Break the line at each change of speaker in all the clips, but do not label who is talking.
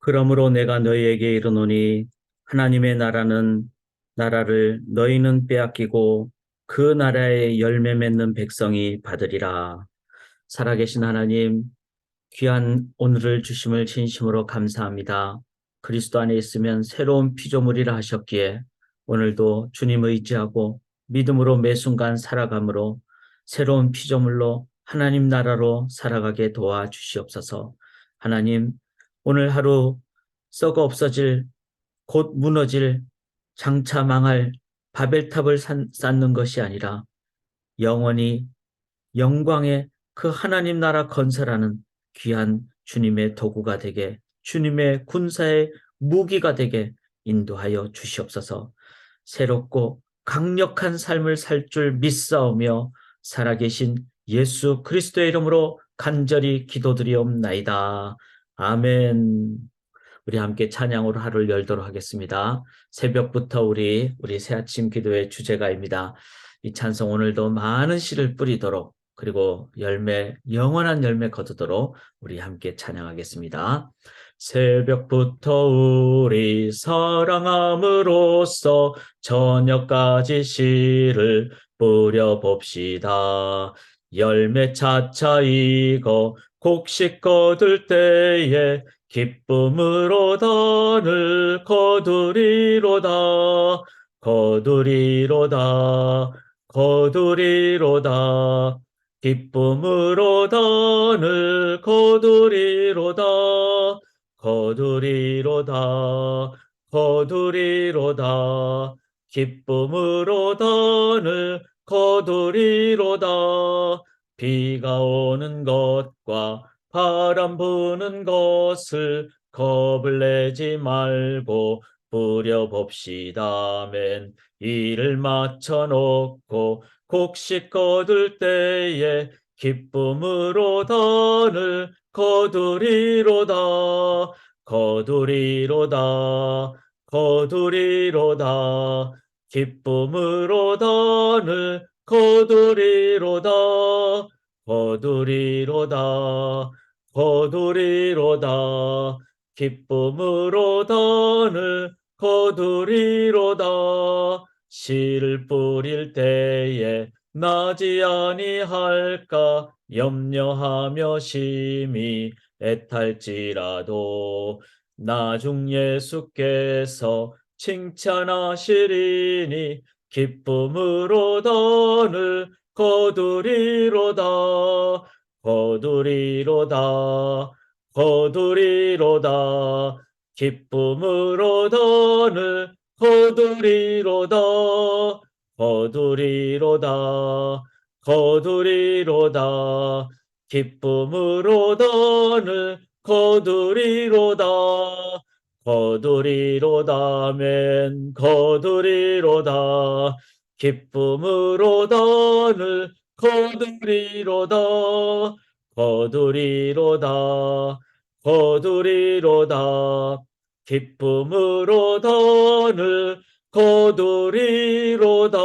그러므로 내가 너희에게 이르노니 하나님의 나라는 나라를 너희는 빼앗기고 그 나라의 열매 맺는 백성이 받으리라. 살아계신 하나님, 귀한 오늘을 주심을 진심으로 감사합니다. 그리스도 안에 있으면 새로운 피조물이라 하셨기에 오늘도 주님 의지하고 믿음으로 매 순간 살아감으로 새로운 피조물로 하나님 나라로 살아가게 도와주시옵소서. 하나님, 오늘 하루 썩어 없어질 곧 무너질 장차 망할 바벨탑을 산- 쌓는 것이 아니라 영원히 영광의 그 하나님 나라 건설하는 귀한 주님의 도구가 되게 주님의 군사의 무기가 되게 인도하여 주시옵소서. 새롭고 강력한 삶을 살 줄 믿사오며 살아계신 예수 그리스도의 이름으로 간절히 기도드리옵나이다. 아멘. 우리 함께 찬양으로 하루를 열도록 하겠습니다. 새벽부터 우리 우리 새아침 기도의 주제가입니다. 이 찬송 오늘도 많은 씨를 뿌리도록 그리고 열매 영원한 열매 거두도록 우리 함께 찬양하겠습니다. 새벽부터 우리 사랑함으로써 저녁까지 씨를 뿌려 봅시다. 열매 차차 익어 곡식 거둘 때에 기쁨으로 단을 거두리로다. 거두리로다. 거두리로다. 기쁨으로 단을 거두리로다. 거두리로다. 거두리로다. 기쁨으로 단을 거두리로다 비가 오는 것과 바람 부는 것을 겁을 내지 말고 뿌려봅시다. 맨 이를 맞춰 놓고 곡식 거둘 때에 기쁨으로 단을 거두리로다. 거두리로다. 거두리로다. 기쁨으로 단을 거두리로다. 거두리로다. 거두리로다. 기쁨으로 단을 거두리로다. 씨를 뿌릴 때에 나지 아니할까 염려하며 심히 애탈지라도 나중 예수께서 칭찬하시리니 기쁨으로 단을 거두리로다. 거두리로다. 거두리로다. 기쁨으로 단을 거두리로다. 거두리로다. 거두리로다. 기쁨으로 단을 거두리로다 거두리로다 맨 거두리로다. 기쁨으로 단을 거두리로다. 거두리로다 거두리로다. 기쁨으로 단을 거두리로다.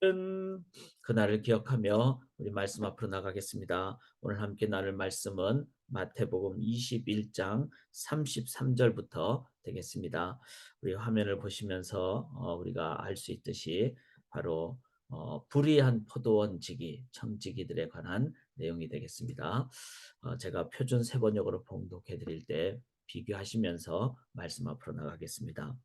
아멘. 그날을 기억하며 우리 말씀 앞으로 나가겠습니다. 오늘 함께 나눌 말씀은 마태복음 21장 33절부터 되겠습니다. 우리 화면을 보시면서 어, 우리가 알 수 있듯이 바로 어, 불의한 포도원 지기 청지기들에 관한 내용이 되겠습니다. 어, 제가 표준 세번역으로 봉독해 드릴 때 비교하시면서 말씀 앞으로 나가겠습니다.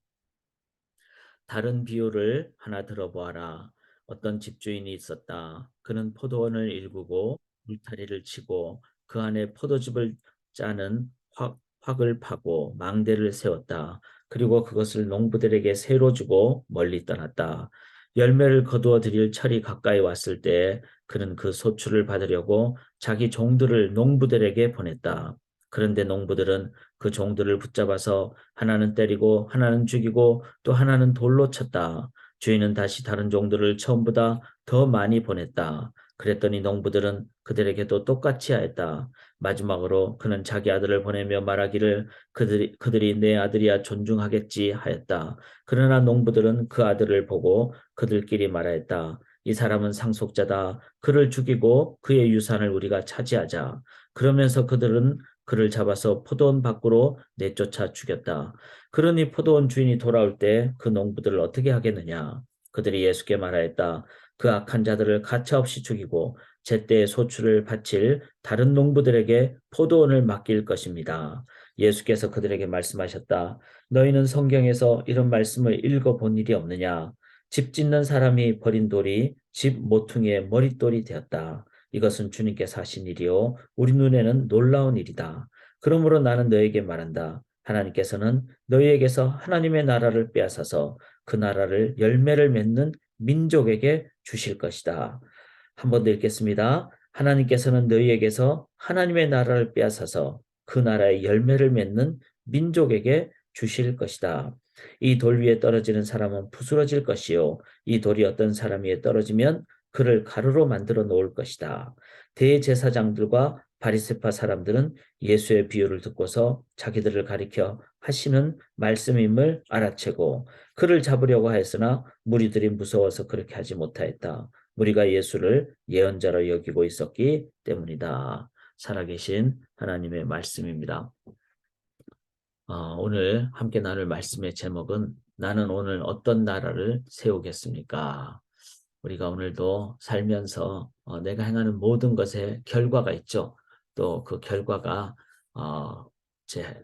다른 비유를 하나 들어보아라. 어떤 집주인이 있었다. 그는 포도원을 일구고 울타리를 치고 그 안에 포도즙을 짜는 확, 확을 파고 망대를 세웠다. 그리고 그것을 농부들에게 새로 주고 멀리 떠났다. 열매를 거두어 드릴 철이 가까이 왔을 때 그는 그 소출을 받으려고 자기 종들을 농부들에게 보냈다. 그런데 농부들은 그 종들을 붙잡아서 하나는 때리고 하나는 죽이고 또 하나는 돌로 쳤다. 주인은 다시 다른 종들을 처음보다 더 많이 보냈다. 그랬더니 농부들은 그들에게도 똑같이 하였다. 마지막으로 그는 자기 아들을 보내며 말하기를 그들이, 그들이 내 아들이야 존중하겠지 하였다. 그러나 농부들은 그 아들을 보고 그들끼리 말하였다. 이 사람은 상속자다. 그를 죽이고 그의 유산을 우리가 차지하자. 그러면서 그들은 그를 잡아서 포도원 밖으로 내쫓아 죽였다. 그러니 포도원 주인이 돌아올 때 그 농부들을 어떻게 하겠느냐? 그들이 예수께 말하였다. 그 악한 자들을 가차없이 죽이고 제때의 소출을 바칠 다른 농부들에게 포도원을 맡길 것입니다. 예수께서 그들에게 말씀하셨다. 너희는 성경에서 이런 말씀을 읽어본 일이 없느냐? 집 짓는 사람이 버린 돌이 집 모퉁이의 머릿돌이 되었다. 이것은 주님께서 하신 일이요. 우리 눈에는 놀라운 일이다. 그러므로 나는 너에게 말한다. 하나님께서는 너희에게서 하나님의 나라를 빼앗아서 그 나라를 열매를 맺는 민족에게 주실 것이다. 한 번 더 읽겠습니다. 하나님께서는 너희에게서 하나님의 나라를 빼앗아서 그 나라의 열매를 맺는 민족에게 주실 것이다. 이 돌 위에 떨어지는 사람은 부스러질 것이요. 이 돌이 어떤 사람 위에 떨어지면 그를 가루로 만들어 놓을 것이다. 대제사장들과 바리세파 사람들은 예수의 비유를 듣고서 자기들을 가리켜 하시는 말씀임을 알아채고 그를 잡으려고 하였으나 무리들이 무서워서 그렇게 하지 못하였다. 무리가 예수를 예언자로 여기고 있었기 때문이다. 살아계신 하나님의 말씀입니다. 어, 오늘 함께 나눌 말씀의 제목은 나는 오늘 어떤 나라를 세우겠습니까? 우리가 오늘도 살면서 어, 내가 행하는 모든 것에 결과가 있죠. 또 그 결과가 어, 제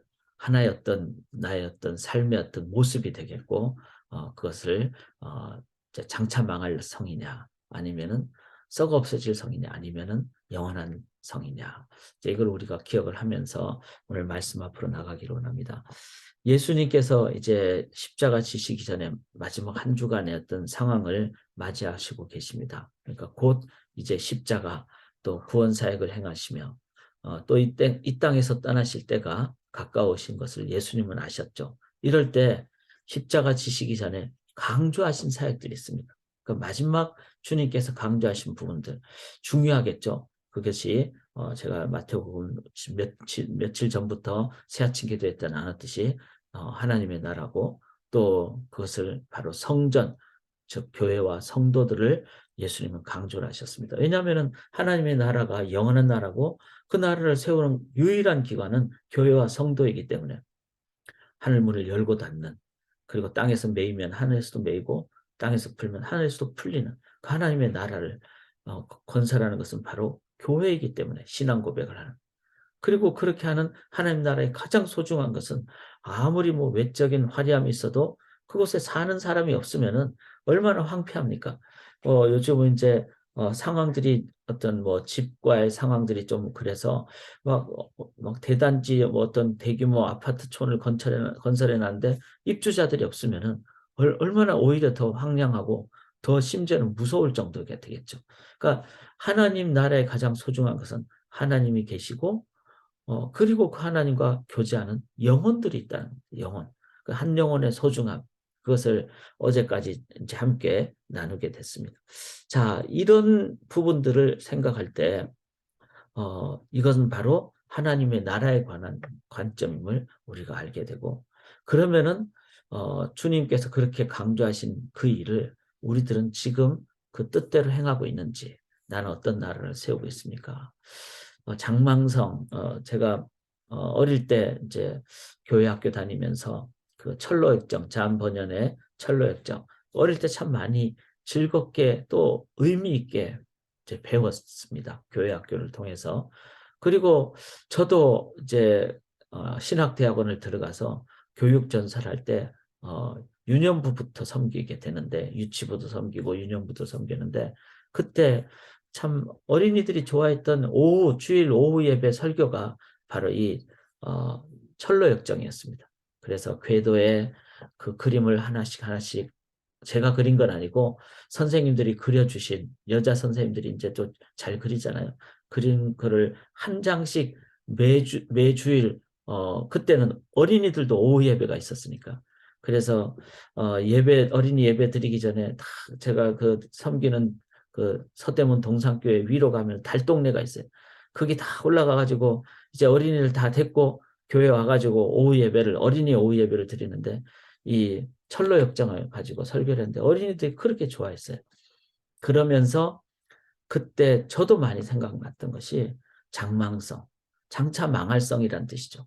어떤 나의 어떤 삶의 어떤 모습이 되겠고 어, 그것을 어, 장차 망할 성이냐 아니면은 썩어 없어질 성이냐 아니면은 영원한 성이냐 이걸 우리가 기억을 하면서 오늘 말씀 앞으로 나가기로 원합니다. 예수님께서 이제 십자가 지시기 전에 마지막 한 주간의 어떤 상황을 맞이하시고 계십니다. 그러니까 곧 이제 십자가 또 구원 사역을 행하시며 어, 또이 이 땅에서 떠나실 때가 가까우신 것을 예수님은 아셨죠. 이럴 때 십자가 지시기 전에 강조하신 사역들이 있습니다. 그 마지막 주님께서 강조하신 부분들 중요하겠죠. 그것이 어, 제가 마태복음 며칠, 며칠 전부터 새 아침 기도회 때 나눴듯이 어, 하나님의 나라고 또 그것을 바로 성전 즉 교회와 성도들을 예수님은 강조를 하셨습니다. 왜냐하면 하나님의 나라가 영원한 나라고 그 나라를 세우는 유일한 기관은 교회와 성도이기 때문에 하늘 문을 열고 닫는 그리고 땅에서 매이면 하늘에서도 매이고 땅에서 풀면 하늘에서도 풀리는 그 하나님의 나라를 어, 건설하는 것은 바로 교회이기 때문에 신앙 고백을 하는 그리고 그렇게 하는 하나님 나라의 가장 소중한 것은 아무리 뭐 외적인 화려함이 있어도 그곳에 사는 사람이 없으면은 얼마나 황폐합니까? 어, 요즘은 이제 어, 상황들이 어떤 뭐 집과의 상황들이 좀 그래서 막, 어, 막 대단지 뭐 어떤 대규모 아파트촌을 건설해 건설해 놨는데 입주자들이 없으면은 얼, 얼마나 오히려 더 황량하고 더 심지어는 무서울 정도가 되겠죠. 그러니까 하나님 나라의 가장 소중한 것은 하나님이 계시고 어, 그리고 그 하나님과 교제하는 영혼들이 있다는 영혼. 그 한 영혼의 소중함. 그것을 어제까지 이제 함께 나누게 됐습니다. 자, 이런 부분들을 생각할 때, 어, 이것은 바로 하나님의 나라에 관한 관점임을 우리가 알게 되고, 그러면은, 어, 주님께서 그렇게 강조하신 그 일을 우리들은 지금 그 뜻대로 행하고 있는지, 나는 어떤 나라를 세우고 있습니까? 어, 장망성, 어, 제가 어, 어릴 때 이제 교회 학교 다니면서 그 철로역정, 잠 번연의 철로역정, 어릴 때 참 많이 즐겁게 또 의미 있게 이제 배웠습니다. 교회 학교를 통해서. 그리고 저도 이제 어, 신학대학원을 들어가서 교육 전사를 할때 어, 유년부부터 섬기게 되는데 유치부도 섬기고 유년부도 섬기는데 그때 참 어린이들이 좋아했던 오후 주일 오후 예배 설교가 바로 이 어, 철로 역정이었습니다. 그래서 궤도에 그 그림을 하나씩 하나씩 제가 그린 건 아니고 선생님들이 그려주신 여자 선생님들이 이제 또 잘 그리잖아요. 그린 거를 한 장씩 매주 매주일 어 그때는 어린이들도 오후 예배가 있었으니까 그래서 어 예배 어린이 예배 드리기 전에 다 제가 그 섬기는 그 서대문 동산교회 위로 가면 달동네가 있어요. 거기 다 올라가 가지고 이제 어린이를 다 데리고 교회 와 가지고 오후 예배를 어린이 오후 예배를 드리는데 이 철로 역정을 가지고 설교를 했는데 어린이들이 그렇게 좋아했어요. 그러면서 그때 저도 많이 생각났던 것이 장망성, 장차 망할 성이란 뜻이죠.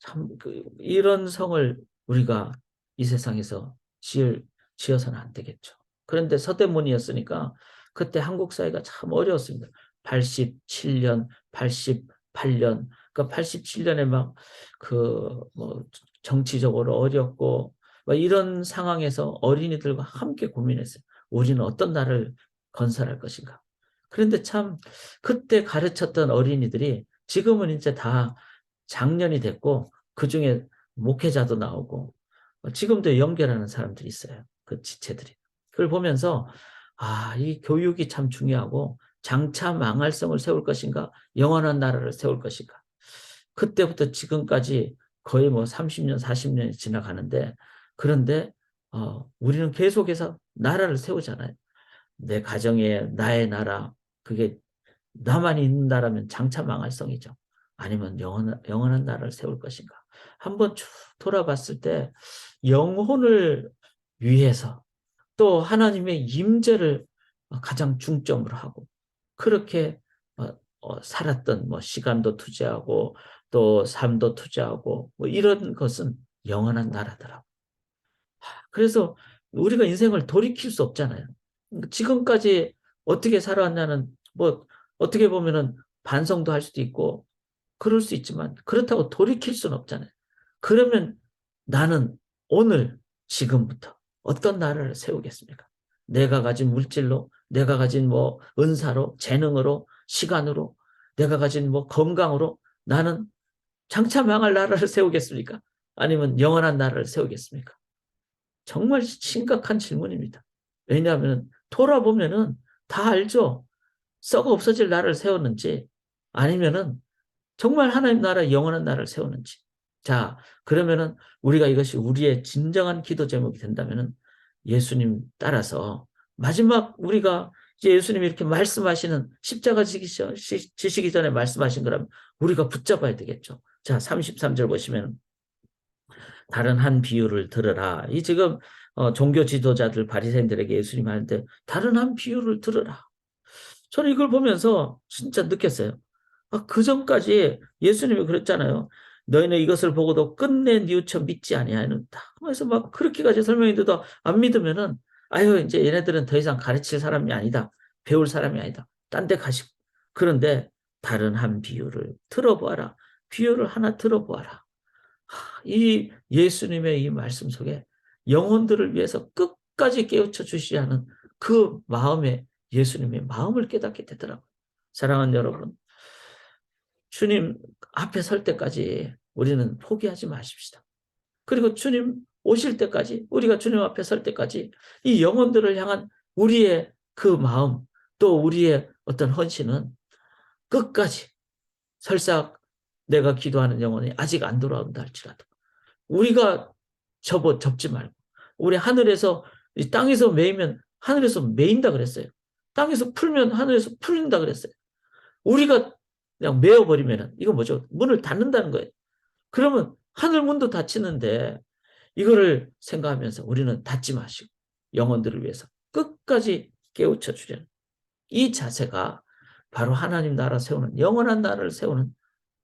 참 그 이런 성을 우리가 이 세상에서 지을 지어서는 안 되겠죠. 그런데 서대문이었으니까 그때 한국 사회가 참 어려웠습니다. 87년, 88년, 그러니까 87년에 막 그 뭐 정치적으로 어렵고 막 이런 상황에서 어린이들과 함께 고민했어요. 우리는 어떤 나라를 건설할 것인가. 그런데 참 그때 가르쳤던 어린이들이 지금은 이제 다 장년이 됐고 그중에 목회자도 나오고 지금도 연결하는 사람들이 있어요. 그 지체들이. 그걸 보면서 아, 이 교육이 참 중요하고 장차 망할성을 세울 것인가 영원한 나라를 세울 것인가 그때부터 지금까지 거의 뭐 30년 40년이 지나가는데 그런데 어, 우리는 계속해서 나라를 세우잖아요. 내 가정에 나의 나라 그게 나만 있는 나라면 장차 망할 성이죠. 아니면 영원, 영원한 나라를 세울 것인가. 한번 쭉 돌아봤을 때 영혼을 위해서 또 하나님의 임재를 가장 중점으로 하고 그렇게 어, 어, 살았던 뭐 시간도 투자하고 또 삶도 투자하고 뭐 이런 것은 영원한 나라더라고. 그래서 우리가 인생을 돌이킬 수 없잖아요. 지금까지 어떻게 살아왔냐는 뭐 어떻게 보면은 반성도 할 수도 있고 그럴 수 있지만 그렇다고 돌이킬 수는 없잖아요. 그러면 나는 오늘 지금부터 어떤 나라를 세우겠습니까? 내가 가진 물질로, 내가 가진 뭐 은사로, 재능으로, 시간으로, 내가 가진 뭐 건강으로 나는 장차 망할 나라를 세우겠습니까? 아니면 영원한 나라를 세우겠습니까? 정말 심각한 질문입니다. 왜냐하면 돌아보면은 다 알죠. 썩어 없어질 나라를 세웠는지 아니면은 정말 하나님 나라 영원한 나라를 세우는지. 자, 그러면은 우리가 이것이 우리의 진정한 기도 제목이 된다면은 예수님 따라서 마지막 우리가 이제 예수님이 이렇게 말씀하시는 십자가 지시기 전에 말씀하신 거라면 우리가 붙잡아야 되겠죠. 자, 33절 보시면 다른 한 비유를 들으라. 이 지금 어, 종교 지도자들 바리새인들에게 예수님 하는데 다른 한 비유를 들으라. 저는 이걸 보면서 진짜 느꼈어요. 아, 그 전까지 예수님이 그랬잖아요. 너희는 이것을 보고도 끝내 뉘우쳐 믿지 아니하는다. 그래서 막 그렇게까지 설명했는데도 안 믿으면은 아유 이제 얘네들은 더 이상 가르칠 사람이 아니다. 배울 사람이 아니다. 딴 데 가시고. 그런데 다른 한 비유를 들어보아라. 비유를 하나 들어보아라. 이 예수님의 이 말씀 속에 영혼들을 위해서 끝까지 깨우쳐 주시지 않은 그 마음에 예수님의 마음을 깨닫게 되더라고요. 사랑하는 여러분, 주님 앞에 설 때까지 우리는 포기하지 마십시다. 그리고 주님 오실 때까지 우리가 주님 앞에 설 때까지 이 영혼들을 향한 우리의 그 마음 또 우리의 어떤 헌신은 끝까지 설사 내가 기도하는 영혼이 아직 안 돌아온다 할지라도 우리가 접어 접지 말고 우리 하늘에서 이 땅에서 매이면 하늘에서 매인다 그랬어요. 땅에서 풀면 하늘에서 풀린다 그랬어요. 우리가 그냥 메어버리면 이거 뭐죠? 문을 닫는다는 거예요. 그러면 하늘 문도 닫히는데 이거를 생각하면서 우리는 닫지 마시고 영혼들을 위해서 끝까지 깨우쳐 주려는 이 자세가 바로 하나님 나라 세우는 영원한 나라를 세우는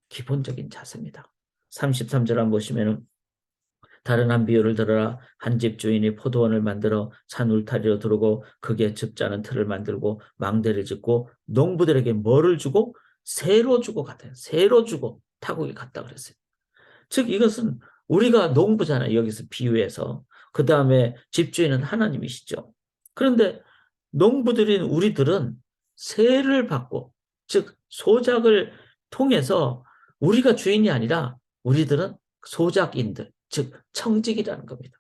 기본적인 자세입니다. 33절 한번 보시면은 다른 한 비유를 들어라 한 집 주인이 포도원을 만들어 산 울타리로 두르고 그게 즙자는 틀을 만들고 망대를 짓고 농부들에게 뭐를 주고 새로 주고 갔다 새로 주고 타국이 갔다 그랬어요. 즉 이것은 우리가 농부잖아요. 여기서 비유해서 그 다음에 집주인은 하나님이시죠. 그런데 농부들인 우리들은 세를 받고 즉 소작을 통해서 우리가 주인이 아니라 우리들은 소작인들 즉 청직이라는 겁니다.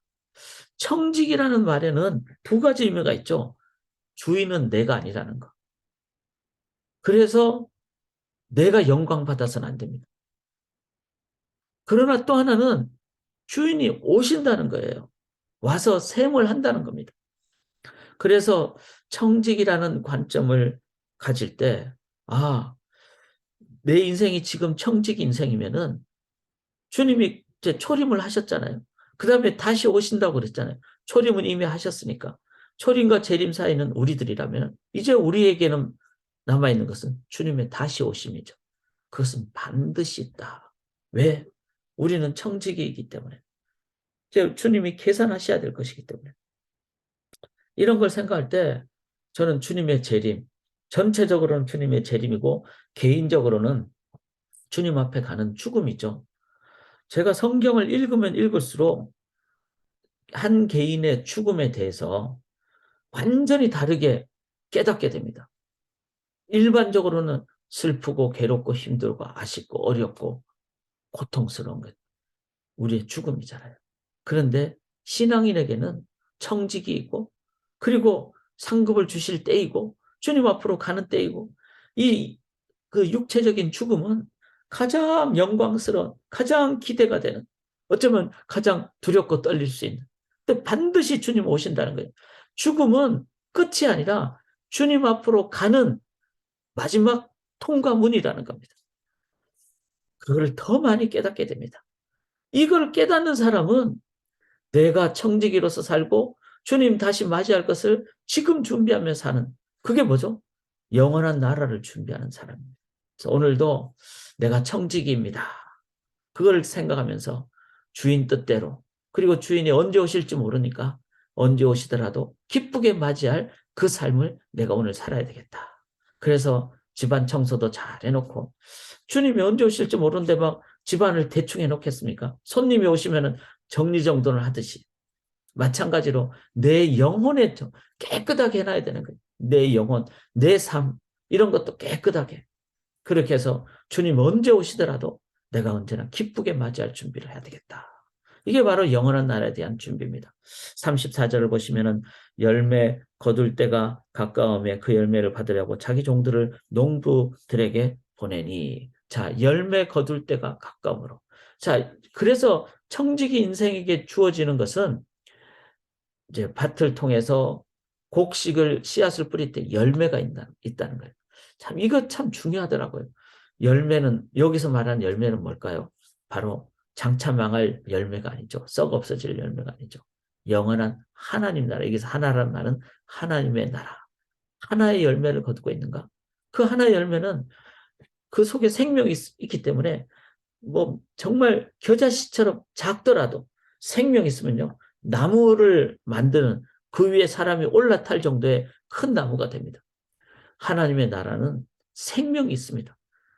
청직이라는 말에는 두 가지 의미가 있죠. 주인은 내가 아니라는 거. 그래서 내가 영광 받아서는 안 됩니다. 그러나 또 하나는 주인이 오신다는 거예요. 와서 셈을 한다는 겁니다. 그래서 청직이라는 관점을 가질 때, 아, 내 인생이 지금 청직 인생이면은 주님이 이제 초림을 하셨잖아요. 그 다음에 다시 오신다고 그랬잖아요. 초림은 이미 하셨으니까. 초림과 재림 사이는 우리들이라면 이제 우리에게는 남아있는 것은 주님의 다시 오심이죠. 그것은 반드시 있다. 왜? 우리는 청지기이기 때문에. 주님이 계산하셔야 될 것이기 때문에. 이런 걸 생각할 때 저는 주님의 재림, 전체적으로는 주님의 재림이고 개인적으로는 주님 앞에 가는 죽음이죠. 제가 성경을 읽으면 읽을수록 한 개인의 죽음에 대해서 완전히 다르게 깨닫게 됩니다. 일반적으로는 슬프고 괴롭고 힘들고 아쉽고 어렵고 고통스러운 것 우리의 죽음이잖아요. 그런데 신앙인에게는 청직이 있고 그리고 상급을 주실 때이고 주님 앞으로 가는 때이고 이 그 육체적인 죽음은 가장 영광스러운 가장 기대가 되는 어쩌면 가장 두렵고 떨릴 수 있는 근데 반드시 주님 오신다는 거예요. 죽음은 끝이 아니라 주님 앞으로 가는 마지막 통과문이라는 겁니다. 그걸 더 많이 깨닫게 됩니다. 이걸 깨닫는 사람은 내가 청지기로서 살고 주님 다시 맞이할 것을 지금 준비하며 사는 그게 뭐죠? 영원한 나라를 준비하는 사람입니다. 그래서 오늘도 내가 청지기입니다. 그걸 생각하면서 주인 뜻대로 그리고 주인이 언제 오실지 모르니까 언제 오시더라도 기쁘게 맞이할 그 삶을 내가 오늘 살아야 되겠다. 그래서 집안 청소도 잘 해놓고 주님이 언제 오실지 모르는데 막 집안을 대충 해놓겠습니까? 손님이 오시면은 정리정돈을 하듯이 마찬가지로 내 영혼에 깨끗하게 해놔야 되는 거예요. 내 영혼, 내 삶 이런 것도 깨끗하게 그렇게 해서 주님 언제 오시더라도 내가 언제나 기쁘게 맞이할 준비를 해야 되겠다. 이게 바로 영원한 나라에 대한 준비입니다. 34절을 보시면은 열매 거둘 때가 가까움에 그 열매를 받으려고 자기 종들을 농부들에게 보내니 자 열매 거둘 때가 가까움으로 자 그래서 청지기 인생에게 주어지는 것은 이제 밭을 통해서 곡식을 씨앗을 뿌릴 때 열매가 있다, 있다는 거예요. 참 이거 참 중요하더라고요. 열매는 여기서 말하는 열매는 뭘까요? 바로 장차 망할 열매가 아니죠. 썩 없어질 열매가 아니죠. 영원한 하나님 나라. 여기서 하나라는 말은 하나님의 나라. 하나의 열매를 거두고 있는가? 그 하나의 열매는 그 속에 생명이 있, 기 때문에 뭐 정말 겨자씨처럼 작더라도 생명이 있으면요. 나무를 만드는 그 위에 사람이 올라탈 정도의 큰 나무가 됩니다. 하나님의 나라는 생명이 있습니다.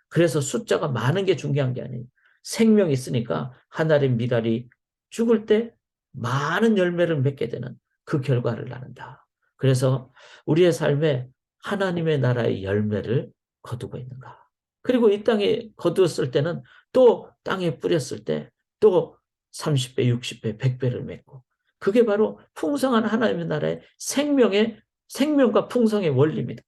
그래서 숫자가 많은 게 중요한 게 아니에요. 생명이 있으니까 하나의 미랄이 죽을 때 많은 열매를 맺게 되는 그 결과를 나눈다. 그래서 우리의 삶에 하나님의 나라의 열매를 거두고 있는가. 그리고 이 땅에 거두었을 때는 또 땅에 뿌렸을 때 또 30배, 60배, 100배를 맺고 그게 바로 풍성한 하나님의 나라의 생명의 생명과 풍성의 원리입니다.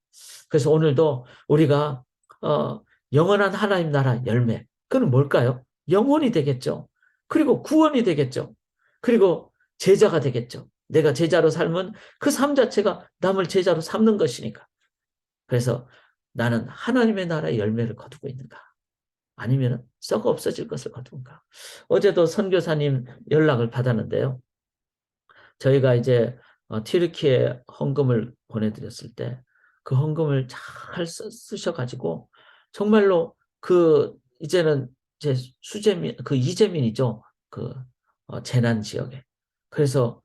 그래서 오늘도 우리가 어, 영원한 하나님 나라 열매 그건 뭘까요? 영혼이 되겠죠. 그리고 구원이 되겠죠. 그리고 제자가 되겠죠. 내가 제자로 살면 그삶 자체가 남을 제자로 삼는 것이니까. 그래서 나는 하나님의 나라의 열매를 거두고 있는가? 아니면 썩어 없어질 것을 거두는가? 어제도 선교사님 연락을 받았는데요. 저희가 이제 어, 튀르키에 헌금을 보내드렸을 때 그 헌금을 잘 쓰셔가지고 정말로 그 이제는 제 수재민 그 이재민이죠 그 어, 재난 지역에 그래서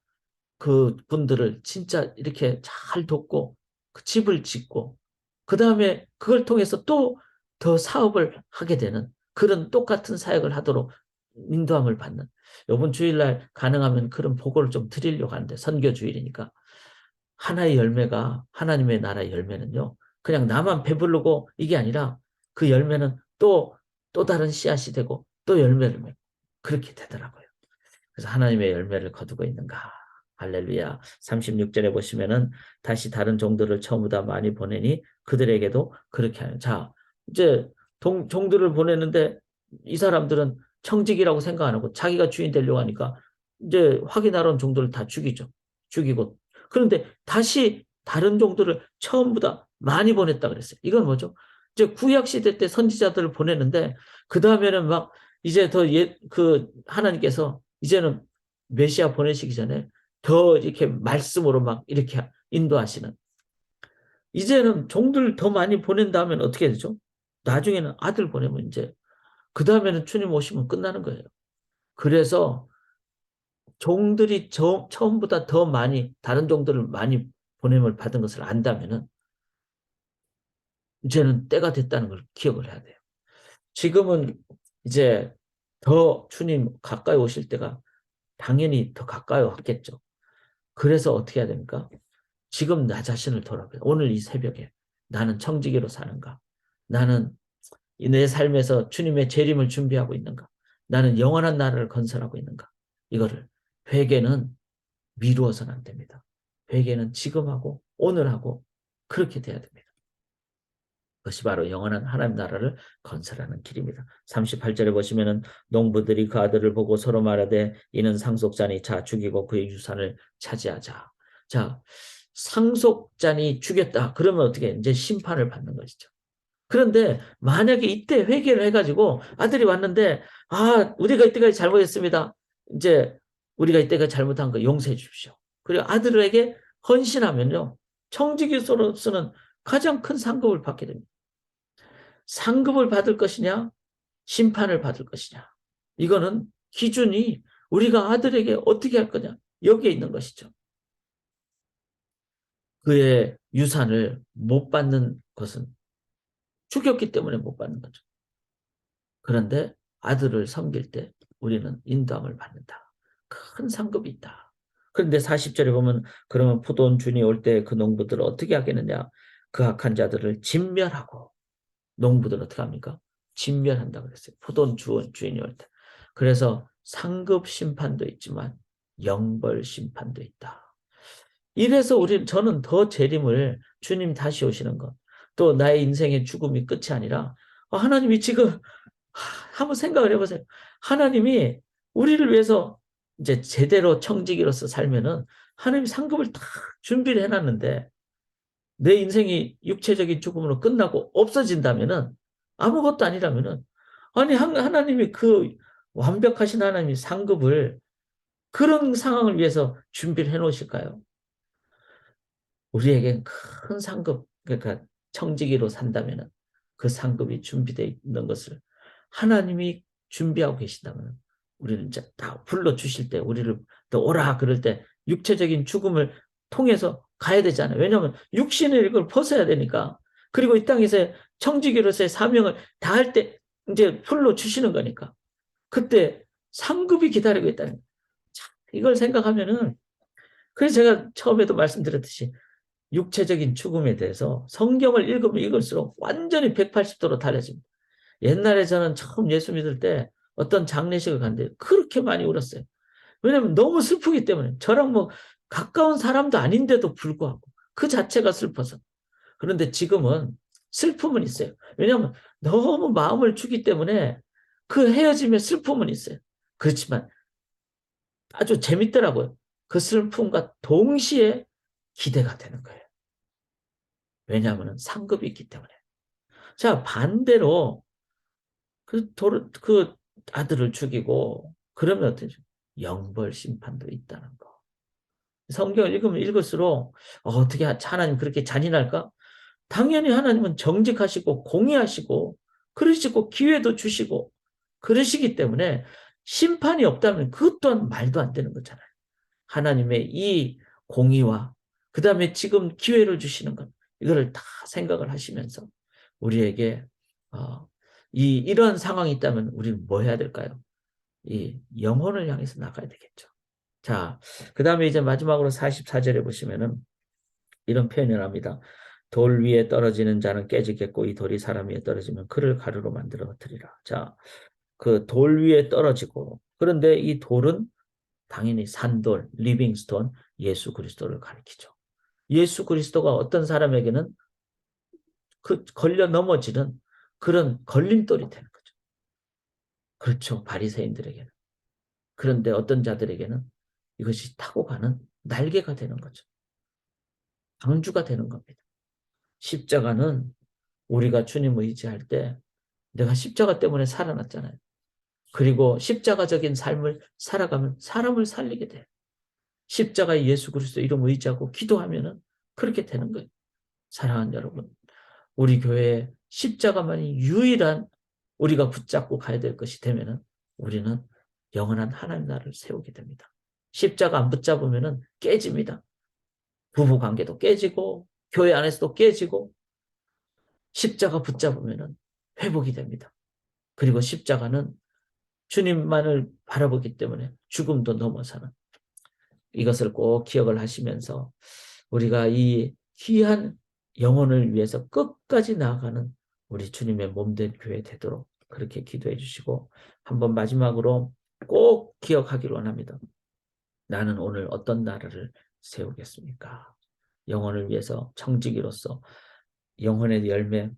그 분들을 진짜 이렇게 잘 돕고 그 집을 짓고 그 다음에 그걸 통해서 또 더 사업을 하게 되는 그런 똑같은 사역을 하도록 인도함을 받는 이번 주일날 가능하면 그런 보고를 좀 드리려고 하는데 선교 주일이니까 하나의 열매가 하나님의 나라의 열매는요 그냥 나만 배부르고 이게 아니라 그 열매는 또또 다른 씨앗이 되고 또 열매를 맺고 그렇게 되더라고요. 그래서 하나님의 열매를 거두고 있는가 할렐루야 36절에 보시면은 다시 다른 종들을 처음보다 많이 보내니 그들에게도 그렇게 하는 자 이제 동, 종들을 보내는데 이 사람들은 청직이라고 생각 안 하고 자기가 주인 되려고 하니까 이제 확인하러 온 종들을 다 죽이죠. 죽이고 그런데 다시 다른 종들을 처음보다 많이 보냈다 그랬어요. 이건 뭐죠? 이제 구약 시대 때 선지자들을 보내는데 그 다음에는 막 이제 더 예, 그 하나님께서 이제는 메시아 보내시기 전에 더 이렇게 말씀으로 막 이렇게 인도하시는 이제는 종들 더 많이 보낸다면 어떻게 되죠? 나중에는 아들 보내면 이제 그 다음에는 주님 오시면 끝나는 거예요. 그래서 종들이 저, 처음보다 더 많이 다른 종들을 많이 보냄을 받은 것을 안다면은 이제는 때가 됐다는 걸 기억을 해야 돼요. 지금은 이제 더 주님 가까이 오실 때가 당연히 더 가까이 왔겠죠. 그래서 어떻게 해야 됩니까? 지금 나 자신을 돌아봐요. 오늘 이 새벽에 나는 청지기로 사는가? 나는 내 삶에서 주님의 재림을 준비하고 있는가? 나는 영원한 나라를 건설하고 있는가? 이거를 회개는 미루어서는 안 됩니다. 회개는 지금 하고 오늘 하고 그렇게 돼야 됩니다. 그것이 바로 영원한 하나님 나라를 건설하는 길입니다. 38절에 보시면은 농부들이 그 아들을 보고 서로 말하되 이는 상속자니 자 죽이고 그의 유산을 차지하자. 자 상속자니 죽였다. 그러면 어떻게 이제 심판을 받는 것이죠. 그런데 만약에 이때 회개를 해가지고 아들이 왔는데 아 우리가 이때까지 잘못했습니다. 이제 우리가 이때까지 잘못한 거 용서해 주십시오. 그리고 아들에게 헌신하면요 청지기로서는 가장 큰 상급을 받게 됩니다. 상급을 받을 것이냐 심판을 받을 것이냐 이거는 기준이 우리가 아들에게 어떻게 할 거냐 여기에 있는 것이죠. 그의 유산을 못 받는 것은 죽였기 때문에 못 받는 거죠. 그런데 아들을 섬길 때 우리는 인도함을 받는다. 큰 상급이 있다. 그런데 40절에 보면 그러면 포도원 주인이 올때 그 농부들을 어떻게 하겠느냐. 그 악한 자들을 진멸하고 농부들 어떻게 합니까? 진멸한다 그랬어요. 포도원 주원 주인이 올 때. 그래서 상급 심판도 있지만 영벌 심판도 있다. 이래서 우리 저는 더 재림을 주님 다시 오시는 것, 또 나의 인생의 죽음이 끝이 아니라 아, 하나님이 지금 한번 생각을 해보세요. 하나님이 우리를 위해서 이제 제대로 청지기로서 살면은 하나님이 상급을 다 준비를 해놨는데 내 인생이 육체적인 죽음으로 끝나고 없어진다면은 아무것도 아니라면은 아니 하나님이 그 완벽하신 하나님이 상급을 그런 상황을 위해서 준비를 해 놓으실까요? 우리에겐 큰 상급 그러니까 청지기로 산다면은 그 상급이 준비되어 있는 것을 하나님이 준비하고 계시다면 우리는 이제 다 불러 주실 때 우리를 또 오라 그럴 때 육체적인 죽음을 통해서 가야 되잖아요. 왜냐하면 육신을 이걸 벗어야 되니까. 그리고 이 땅에서 청지기로서의 사명을 다할 때 이제 풀로 주시는 거니까. 그때 상급이 기다리고 있다는 자, 이걸 생각하면은 그래서 제가 처음에도 말씀드렸듯이 육체적인 죽음에 대해서 성경을 읽으면 읽을수록 완전히 180도로 달라집니다. 옛날에 저는 처음 예수 믿을 때 어떤 장례식을 갔는데 그렇게 많이 울었어요. 왜냐하면 너무 슬프기 때문에 저랑 뭐 가까운 사람도 아닌데도 불구하고 그 자체가 슬퍼서. 그런데 지금은 슬픔은 있어요. 왜냐하면 너무 마음을 주기 때문에 그 헤어짐의 슬픔은 있어요. 그렇지만 아주 재밌더라고요. 그 슬픔과 동시에 기대가 되는 거예요. 왜냐하면 상급이 있기 때문에. 자, 반대로 그, 도, 그 아들을 죽이고 그러면 어떻게 영벌 심판도 있다는 거. 성경을 읽으면 읽을수록 어, 떻게 하나님 그렇게 잔인할까? 당연히 하나님은 정직하시고 공의하시고 그러시고 기회도 주시고 그러시기 때문에 심판이 없다면 그것 또한 말도 안 되는 거잖아요. 하나님의 이 공의와 그 다음에 지금 기회를 주시는 것 이거를 다 생각을 하시면서 우리에게 어, 이 이런 상황이 있다면 우리는 뭐 해야 될까요? 이 영혼을 향해서 나가야 되겠죠. 자, 그 다음에 이제 마지막으로 44절에 보시면은 이런 표현을 합니다. 돌 위에 떨어지는 자는 깨지겠고 이 돌이 사람 위에 떨어지면 그를 가루로 만들어 버리라. 자, 그 돌 위에 떨어지고 그런데 이 돌은 당연히 산돌, 리빙스톤, 예수 그리스도를 가리키죠. 예수 그리스도가 어떤 사람에게는 그 걸려 넘어지는 그런 걸림돌이 되는 거죠. 그렇죠. 바리새인들에게는. 그런데 어떤 자들에게는 이것이 타고 가는 날개가 되는 거죠. 방주가 되는 겁니다. 십자가는 우리가 주님 의지할 때 내가 십자가 때문에 살아났잖아요. 그리고 십자가적인 삶을 살아가면 사람을 살리게 돼요. 십자가의 예수 그리스도 이름 의지하고 기도하면은 그렇게 되는 거예요. 사랑하는 여러분, 우리 교회에 십자가만이 유일한 우리가 붙잡고 가야 될 것이 되면은 우리는 영원한 하나님 나라를 세우게 됩니다. 십자가 안 붙잡으면은 깨집니다. 부부 관계도 깨지고 교회 안에서도 깨지고 십자가 붙잡으면은 회복이 됩니다. 그리고 십자가는 주님만을 바라보기 때문에 죽음도 넘어서는 이것을 꼭 기억을 하시면서 우리가 이 귀한 영혼을 위해서 끝까지 나아가는 우리 주님의 몸된 교회 되도록 그렇게 기도해 주시고 한번 마지막으로 꼭 기억하길 원합니다. 나는 오늘 어떤 나라를 세우겠습니까? 영혼을 위해서 청지기로서 영혼의 열매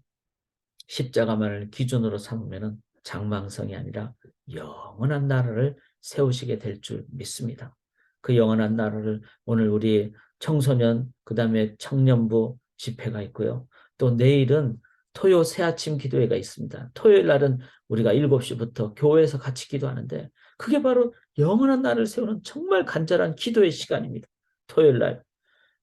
십자가만을 기준으로 삼으면 장망성이 아니라 영원한 나라를 세우시게 될 줄 믿습니다. 그 영원한 나라를 오늘 우리 청소년 그 다음에 청년부 집회가 있고요. 또 내일은 토요 새아침 기도회가 있습니다. 토요일 날은 우리가 7시부터 교회에서 같이 기도하는데 그게 바로 영원한 나라를 세우는 정말 간절한 기도의 시간입니다. 토요일 날.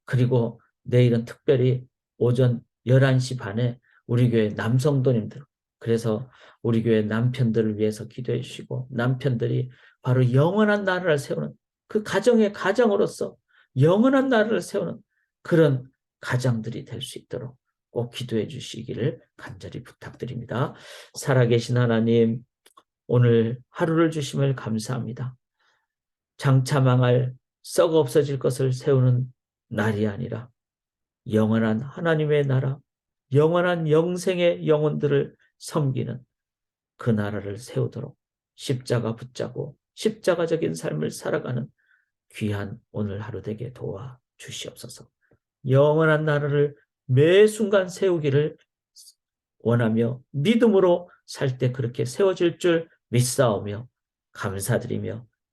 그리고 내일은 특별히 오전 11시 반에 우리 교회 남성도님들 그래서 우리 교회 남편들을 위해서 기도해 주시고 남편들이 바로 영원한 나라를 세우는 그 가정의 가정으로서 영원한 나라를 세우는 그런 가장들이 될 수 있도록 꼭 기도해 주시기를 간절히 부탁드립니다. 살아계신 하나님, 오늘 하루를 주심을 감사합니다. 장차 망할 썩어 없어질 것을 세우는 날이 아니라 영원한 하나님의 나라, 영원한 영생의 영혼들을 섬기는 그 나라를 세우도록 십자가 붙잡고 십자가적인 삶을 살아가는 귀한 오늘 하루 되게 도와 주시옵소서. 영원한 나라를 매 순간 세우기를 원하며 믿음으로 살 때 그렇게 세워질 줄 믿사오며 감사드리며